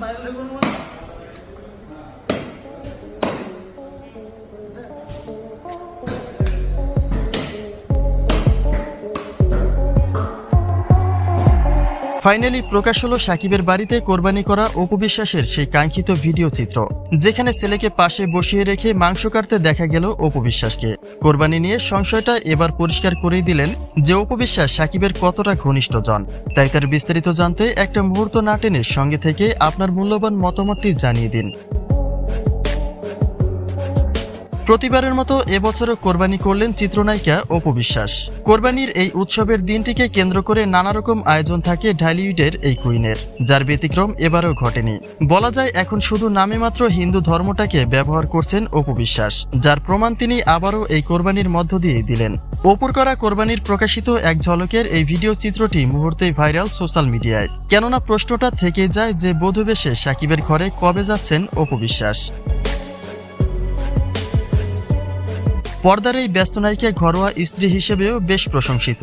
বাইরে ফাইনালি প্রকাশ হলো সাকিবের বাড়িতে কোরবানি করা অপবিশ্বাসের সেই কাঙ্ক্ষিত ভিডিও চিত্র, যেখানে ছেলেকে পাশে বসিয়ে রেখে মাংস কাটতে দেখা গেল অপবিশ্বাসকে। কোরবানি নিয়ে সংশয়টা এবার পরিষ্কার করেই দিলেন যে অপবিশ্বাস সাকিবের কতটা ঘনিষ্ঠ জন তাই তার বিস্তারিত জানতে একটা মুহূর্ত না টেনে সঙ্গে থেকে আপনার মূল্যবান মতামতটি জানিয়ে দিন। প্রতিবারের মতো এবছরও কোরবানি করলেন চিত্রনায়িকা অপবিশ্বাস কোরবানির এই উৎসবের দিনটিকে কেন্দ্র করে নানা রকম আয়োজন থাকে ঢালিউডের এই কুইনের। যার ব্যতিক্রম এবারও ঘটেনি। বলা যায় এখন শুধু নামে মাত্র হিন্দু ধর্মটাকে ব্যবহার করছেন অপবিশ্বাস যার প্রমাণ তিনি আবারও এই কোরবানির মধ্য দিয়ে দিলেন। অপুর করা কোরবানির প্রকাশিত এক ঝলকের এই ভিডিও চিত্রটি মুহূর্তেই ভাইরাল সোশ্যাল মিডিয়ায়। কেননা প্রশ্নটা থেকে যায় যে বধুবেশে সাকিবের ঘরে কবে যাচ্ছেন অপবিশ্বাস পর্দার এই ব্যস্ত নায়িকা ঘরোয়া স্ত্রী হিসেবেও বেশ প্রশংসিত।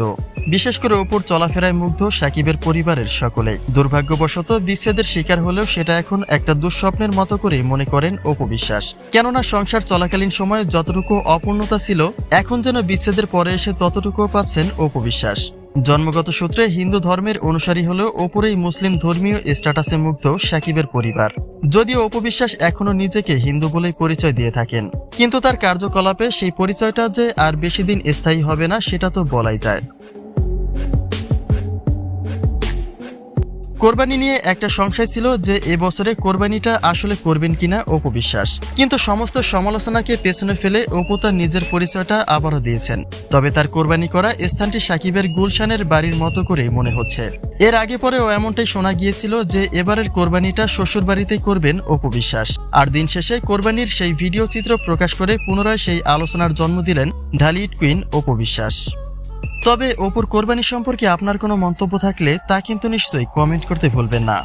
বিশেষ করে ওপর চলাফেরায় মুগ্ধ সাকিবের পরিবারের সকলে। দুর্ভাগ্যবশত বিচ্ছেদের শিকার হলেও সেটা এখন একটা দুঃস্বপ্নের মতো করেই মনে করেন অপবিশ্বাস কেননা সংসার চলাকালীন সময়ে যতটুকু অপূর্ণতা ছিল, এখন যেন বিচ্ছেদের পরে এসে ততটুকুও পাচ্ছেন অপবিশ্বাস জন্মগত সূত্রে হিন্দু ধর্মের অনুসারী হলেও ওপরেই মুসলিম ধর্মীয় স্ট্যাটাসে মুগ্ধ সাকিবের পরিবার। যদিও অপবিশ্বাস এখনও নিজেকে হিন্দু বলেই পরিচয় দিয়ে থাকেন। কিন্তু তার কার্যকলাপে সেই পরিচয়টা যে আর বেশি দিন স্থায়ী হবে না, সেটা তো বলাই যায়। কোরবানি নিয়ে একটা সংশয় ছিল যে এবছরে কোরবানিটা আসলে করবেন কিনা অপবিশ্বাস। কিন্তু সমস্ত সমালোচনাকে পেছনে ফেলে অপু তার নিজের পরিচয়টা আবারও দিয়েছেন। তবে তার কোরবানি করা স্থানটি সাকিবের গুলশানের বাড়ির মতো করেই মনে হচ্ছে। এর আগে পরেও এমনটাই শোনা গিয়েছিল যে এবারের কোরবানিটা শ্বশুর বাড়িতেই করবেন অপবিশ্বাস। আর দিন শেষে কোরবানির সেই ভিডিও চিত্র প্রকাশ করে পুনরায় সেই আলোচনার জন্ম দিলেন ঢালিউড কুইন অপবিশ্বাস। তবে ওপর কোরবানি সম্পর্কে আপনার কোনো মন্তব্য থাকলে তা কিন্তু নিশ্চয়ই কমেন্ট করতে ভুলবেন না।